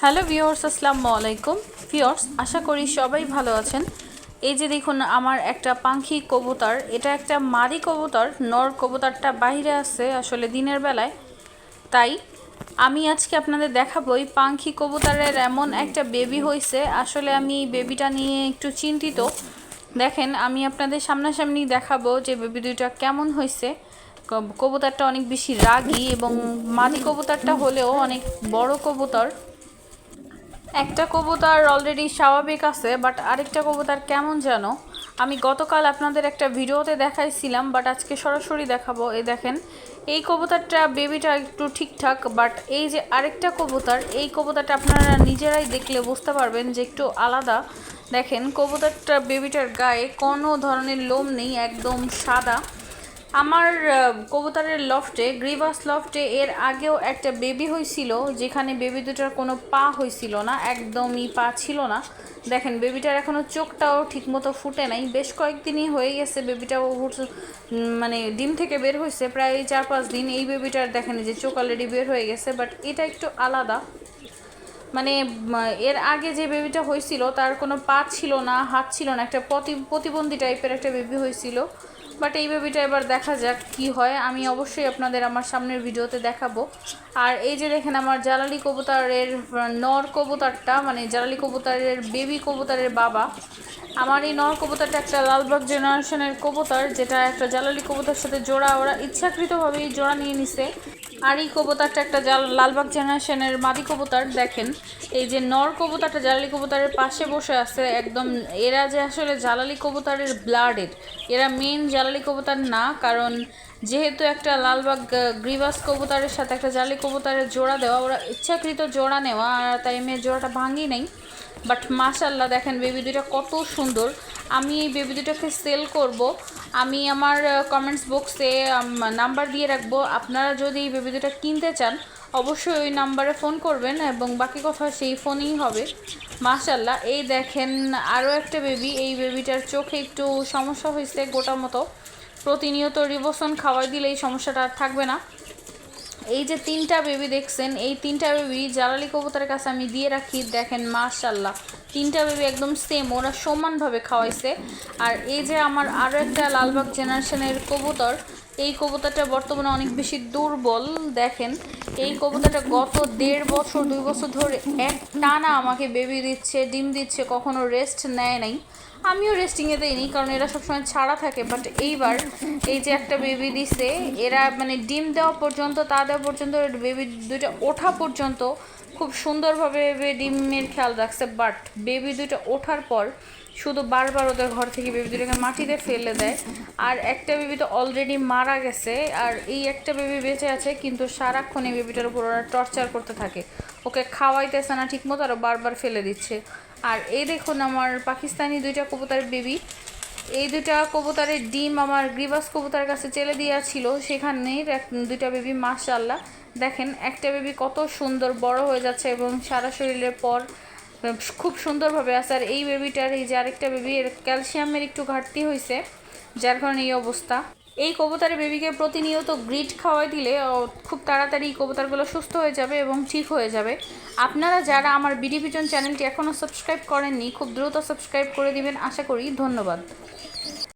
Hello viewers আসসালামু আলাইকুম। Viewers আশা করি সবাই ভালো আছেন। এই যে দেখুন, আমার একটা পাখি কবুতর, এটা একটা মাদি কবুতর, নর কবুতরটা বাইরে আছে আসলে দিনের বেলায়। তাই আমি আজকে আপনাদের দেখাবো এই পাখি কবুতরের এমন একটা বেবি হয়েছে আসলে আমি এই বেবিটা নিয়ে একটু চিন্তিত। দেখেন, আমি আপনাদের সামনাসামনি দেখাবো যে বেবি দুইটা কেমন হয়েছে কব- কবুতরটা অনেক বেশি রাগী এবং মাদি কবুতরটা হলেও অনেক বড় কবুতর। একটা কবুতর অলরেডি স্বাভাবিক আছে বাট আরেকটা কবুতর কেমন যেন? আমি গতকাল আপনাদের একটা ভিডিওতে দেখাইছিলাম বাট আজকে সরাসরি দেখাবো। এই দেখেন, এই কবুতরটা বেবিটা একটু ঠিকঠাক বাট এই যে আরেকটা কবুতর, এই কবুতরটা আপনারা নিজেরাই দেখলে বুঝতে পারবেন যে একটু আলাদা। দেখেন, কবুতরটা বেবিটার গায়ে কোনো ধরনের লোম নেই, একদম সাদা। আমার কবুতরের লফটে, গ্রিভাস লফটে, এর আগেও একটা বেবি হয়েছিল যেখানে বেবি দুটার কোনো পা হয়েছিল না, একদমই পা ছিল না। দেখেন, বেবিটার এখনও চোখটাও ঠিকমতো ফুটে নাই। বেশ কয়েকদিনই হয়ে গেছে বেবিটাও মানে ডিম থেকে বের হয়েছে প্রায় চার পাঁচ দিন এই বেবিটার দেখেন যে চোখ অলরেডি বের হয়ে গেছে বাট এটা একটু আলাদা। মানে এর আগে যে বেবিটা হয়েছিল তার কোনো পা ছিল না, হাত ছিল না, একটা প্রতি প্রতিবন্ধী টাইপের একটা বেবি হয়েছিল বাট এই বেবিটা এবার দেখা যাক কি হয়। আমি অবশ্যই আপনাদের আমার সামনের ভিডিওতে দেখাবো। আর এই যে দেখেন আমার জালালি কবুতারের, নর কবুতারটা মানে জালালি কবুতারের বেবি কবুতারের বাবা আমার এই নর কবুতরটা একটা লালবাগ জেনারেশনের কবুতর, যেটা একটা জালালি কবুতরের সাথে জোড়া, ওরা ইচ্ছাকৃতভাবেই জোড়া নিয়ে নিছে। আর এই কবুতরটা একটা জাল লালবাগ জেনারেশনের মাদি কবুতর, দেখেন। এই যে নর কবুতরটা জালালি কবুতরের পাশে বসে আছে, একদম এরা যে আসলে জালালি কবুতরের ব্লাডের এরা মেন জালালি কবুতর না, কারণ যেহেতু একটা লালবাগ গ্রিভাস কবুতরের সাথে একটা জালালি কবুতরের জোড়া দেওয়া, ওরা ইচ্ছাকৃত জোড়া নেওয়া, আর তাই মেয়ের জোড়াটা ভাঙি নেই। বাট মাশাল্লাহ দেখেন বেবি দুটা কত সুন্দর। আমি এই বেবি দুটাকে সেল করব। আমি আমার কমেন্টস বক্সে নাম্বার দিয়ে রাখব। আপনারা যদি এই বেবি দুটা কিনতে চান, অবশ্যই ওই নাম্বারে ফোন করবেন এবং বাকি কথা সেই ফোনেই হবে। মাশাল্লাহ এই দেখেন আরও একটা বেবি এই বেবিটার চোখে একটু সমস্যা হয়েছে গোটা মতো। প্রতিনিয়ত রিভোশন খাওয়াই দিলে এই সমস্যাটা আর থাকবে না। এই যে তিনটা বেবি দেখছেন, এই তিনটা বেবি জালালি কবুতরের কাছে আমি দিয়ে রাখি, দেখেন মার্শাল্লাহ তিনটা বেবি একদম সেম ওরা সমানভাবে খাওয়াইছে। আর এই যে আমার আরও একটা লালবাগ জেনারেশনের কবুতর, এই কবুতরটা বর্তমানে অনেক বেশি দুর্বল, দেখেন। এই কবুতরটা গত দেড় বছর, দুই বছর ধরে এক টানা আমাকে বেবি দিচ্ছে, ডিম দিচ্ছে, কখনো রেস্ট নেয় নাই। আমিও রেস্টিংয়ে দিইনি, কারণ এরা সবসময় ছাড়া থাকে বাট এইবার এই যে একটা বেবি দিছে, এরা মানে ডিম দেওয়া পর্যন্ত, তা দেওয়া পর্যন্ত বেবি দুইটা ওঠা পর্যন্ত খুব সুন্দরভাবে ডিমের খেয়াল রাখছে বাট বেবি দুইটা ওঠার পর শুধু বারবার ওদের ঘর থেকে বেবি দুটোকে মাটিতে ফেলে দেয়। আর একটা বেবি তো অলরেডি মারা গেছে, আর এই একটা বেবি বেঁচে আছে, কিন্তু সারাক্ষণ এই বেবিটার উপর ওরা টর্চার করতে থাকে। ওকে খাওয়াইতেছে না ঠিক মতো আরও বারবার ফেলে দিচ্ছে। আর এই দেখুন আমার পাকিস্তানি দুইটা কবুতরের বেবি এই দুইটা কবুতারের ডিম আমার গ্রিভাস কবুতরের কাছে চেলে দেওয়া ছিল সেখানে দুইটা বেবি মাশাল্লাহ দেখেন, একটা বেবি কত সুন্দর বড় হয়ে যাচ্ছে এবং সারা শরীরের পর খুব সুন্দরভাবে আছে। আর এই বেবিটার এই যে আরেকটা বেবি এর ক্যালসিয়ামের একটু ঘাটতি হয়েছে যার কারণে এই অবস্থা। এই কবুতরের বেবিকে প্রতিনিয়ত গ্রিট খাওয়াই দিলে খুব তাড়াতাড়ি কবুতরগুলো সুস্থ হয়ে যাবে এবং ঠিক হয়ে যাবে। আপনারা যারা আমার বিডি চ্যানেলটি এখনও সাবস্ক্রাইব করেননি, খুব দ্রুত সাবস্ক্রাইব করে দিবেন। আশা করি ধন্যবাদ।